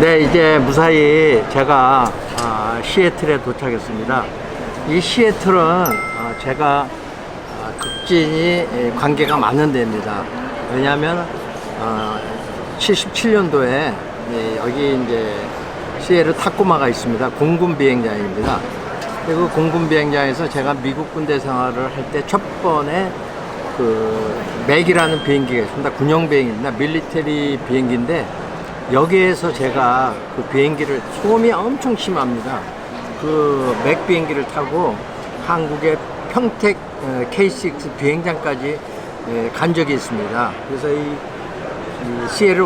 네, 이제 무사히 제가 아, 시애틀에 도착했습니다. 이 시애틀은 아, 제가 아, 극진이 에, 관계가 많은 데입니다. 왜냐하면 77년도에 여기 이제 시애틀 타코마가 있습니다. 공군 비행장입니다. 그리고 공군 비행장에서 제가 미국 군대 생활을 할 때 첫 번에 그 맥이라는 비행기가 있습니다. 군용 비행기입니다. 밀리터리 비행기인데 여기에서 제가 그 비행기를 소음이 엄청 심합니다. 그 맥 비행기를 타고 한국의 평택 어, K6 비행장까지 예, 간 적이 있습니다. 그래서 이, 이 시에를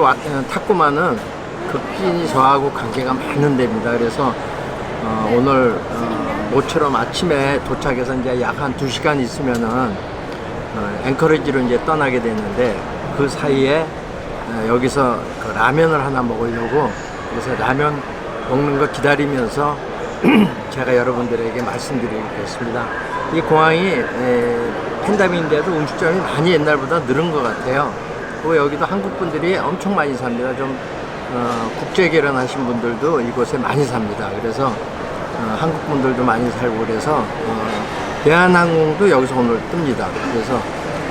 탔구만은 극진히 저하고 관계가 많은 데입니다. 그래서 어, 오늘 어, 모처럼 아침에 도착해서 이제 약 한 두 시간 있으면은 어, 앵커리지로 이제 떠나게 되는데 그 사이에 어, 여기서 그 라면을 하나 먹으려고 그래서 라면 먹는 거 기다리면서 제가 여러분들에게 말씀드리겠습니다. 이 공항이 에, 팬데믹인데도 음식점이 많이 옛날보다 늘은 것 같아요. 그리고 여기도 한국 분들이 엄청 많이 삽니다. 좀 어, 국제 결혼하신 분들도 이곳에 많이 삽니다. 그래서 어, 한국 분들도 많이 살고 그래서 어, 대한항공도 여기서 오늘 뜹니다. 그래서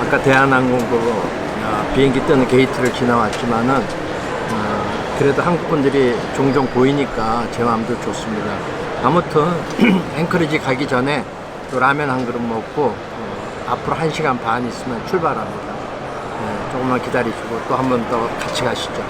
아까 대한항공 그 어, 비행기 뜨는 게이트를 지나왔지만은 어, 그래도 한국 분들이 종종 보이니까 제 마음도 좋습니다. 아무튼 앵커리지 가기 전에 또 라면 한 그릇 먹고 어, 앞으로 한 시간 반 있으면 출발합니다. 네, 조금만 기다리시고 또 한 번 더 같이 가시죠.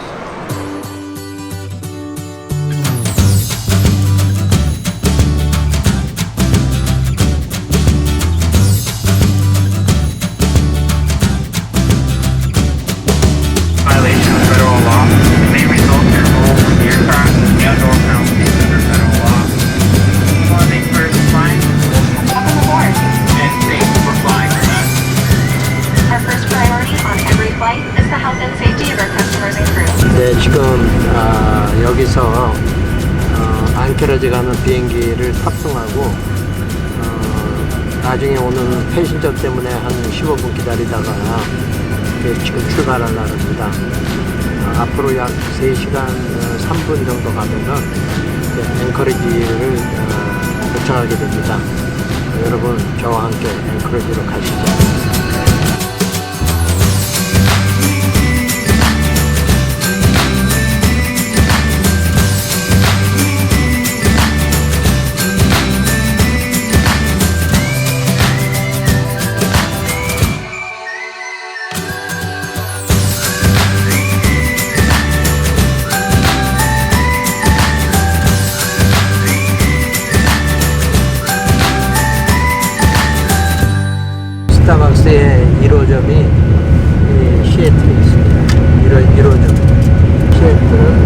여기서 어, 안케러지 가는 비행기를 탑승하고 어, 나중에 오는 패신저 때문에 한 15분 기다리다가 네, 지금 출발하려고 합니다. 어, 앞으로 약 3시간 어, 3분 정도 가면은 앵커리지를 어, 도착하게 됩니다. 어, 여러분 저와 함께 앵커리지로 가시죠.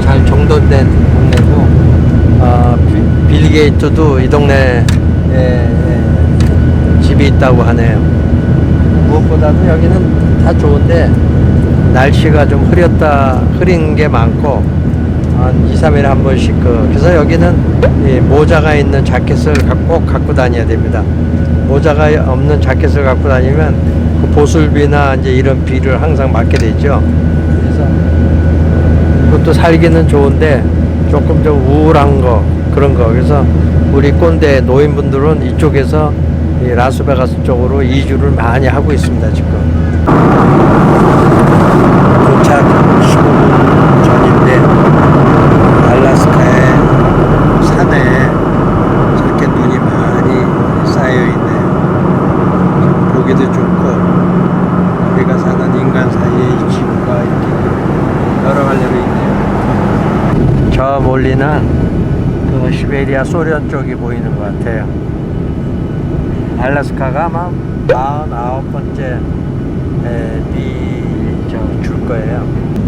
잘 정돈된 동네고, 어, 빌, 빌 게이트도 이 동네에 에, 집이 있다고 하네요. 무엇보다도 여기는 다 좋은데, 날씨가 좀 흐렸다, 흐린 게 많고, 한 2, 3일에 한 번씩 그, 그래서 여기는 이 모자가 있는 자켓을 가- 꼭 갖고 다녀야 됩니다. 모자가 없는 자켓을 갖고 다니면 그 보슬비나 이제 이런 비를 항상 맞게 되죠. 그것도 살기는 좋은데 조금 좀 우울한 거 그런 거. 그래서 우리 꼰대 노인분들은 이쪽에서 이 라스베가스 쪽으로 이주를 많이 하고 있습니다 지금. 도착 15분 전인데 알라스카의 산에 저렇게 눈이 많이 쌓여 있네요. 보기도 좋고 우리가 사는 인간 사이에 이 지구가 이렇게 여러 갈래로 있네요. 저 멀리는 그 시베리아 소련 쪽이 보이는 것 같아요. 알라스카가 아마 49번째 비줄 거예요.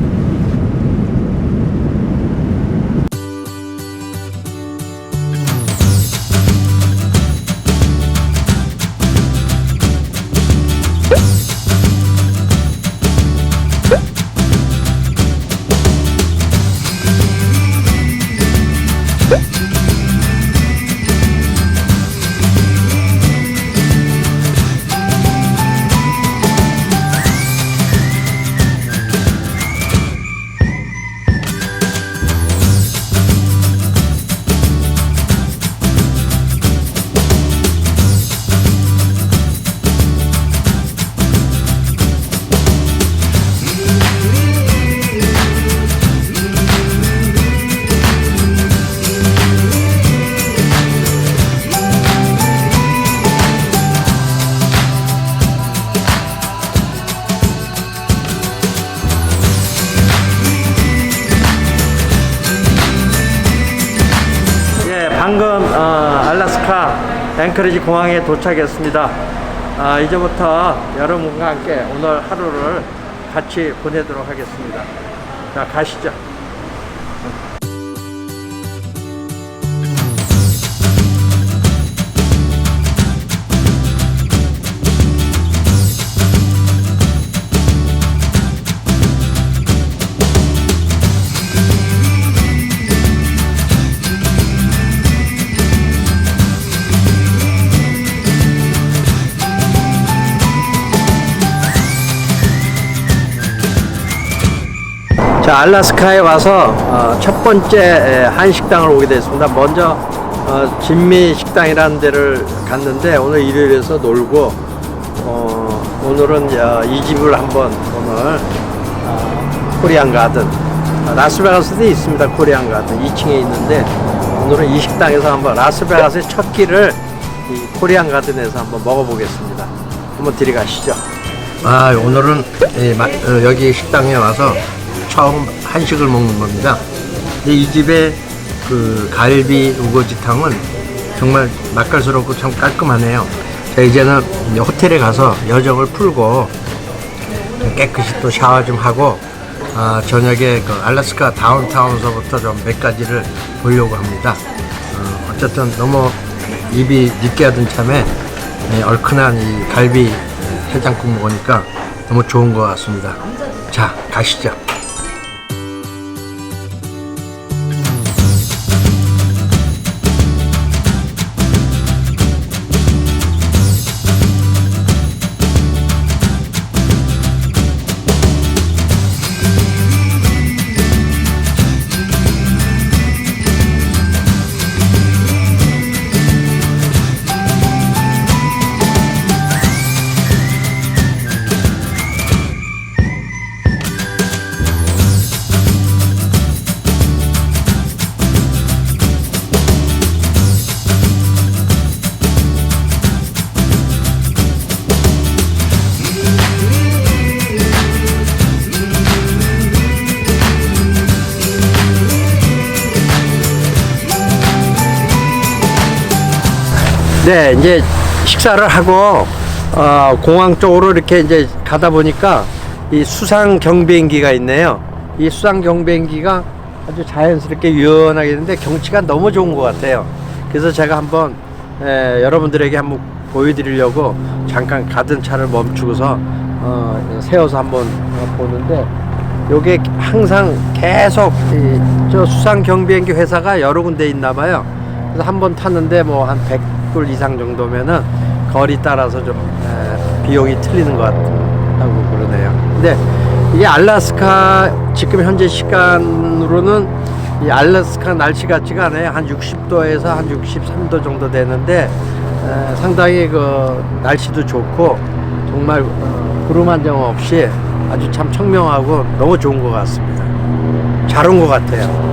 알래스카 앵커리지 공항에 도착했습니다. 아, 이제부터 여러분과 함께 오늘 하루를 같이 보내도록 하겠습니다. 자, 가시죠. 자, 알라스카에 와서 어, 첫 번째 에, 한식당을 오게 됐습니다. 먼저 어, 진미 식당이라는 데를 갔는데 오늘 일요일에서 놀고 어, 오늘은 어, 이 집을 한번 오늘 어, 코리안 가든 어, 라스베가스도 있습니다. 코리안 가든 2층에 있는데 오늘은 이 식당에서 한번 라스베가스의 첫 끼를 이 코리안 가든에서 한번 먹어보겠습니다. 한번 들어가시죠. 아 오늘은 예, 마- 어, 여기 식당에 와서 처음 한식을 먹는 겁니다. 근데 이 집의 그 갈비 우거지탕은 정말 맛깔스럽고 참 깔끔하네요. 자 이제는 이제 호텔에 가서 여정을 풀고 깨끗이 또 샤워 좀 하고 아, 저녁에 그 알래스카 다운타운서부터 좀 몇 가지를 보려고 합니다. 어, 어쨌든 너무 입이 느끼하던 참에 예, 얼큰한 이 갈비 해장국 먹으니까 너무 좋은 것 같습니다. 자, 가시죠. 네, 이제 식사를 하고 어, 공항 쪽으로 이렇게 이제 가다 보니까 이 수상 경비행기가 있네요. 이 수상 경비행기가 아주 자연스럽게 유연하게 있는데 경치가 너무 좋은 것 같아요. 그래서 제가 한번 에, 여러분들에게 한번 보여드리려고 잠깐 가던 차를 멈추고서 어, 세워서 한번 어, 보는데 요게 항상 계속 이, 저 수상 경비행기 회사가 여러 군데 있나 봐요. 그래서 한번 탔는데 뭐 한 100 불 이상 정도면은 거리 따라서 좀 에, 비용이 틀리는 것 같다고 그러네요. 근데 이게 알라스카 지금 현재 시간으로는 이 알라스카 날씨 같지가 않아요. 한 60도에서 한 63도 정도 되는데 에, 상당히 그 날씨도 좋고 정말 어, 구름 한 점 없이 아주 참 청명하고 너무 좋은 것 같습니다. 잘 온 것 같아요.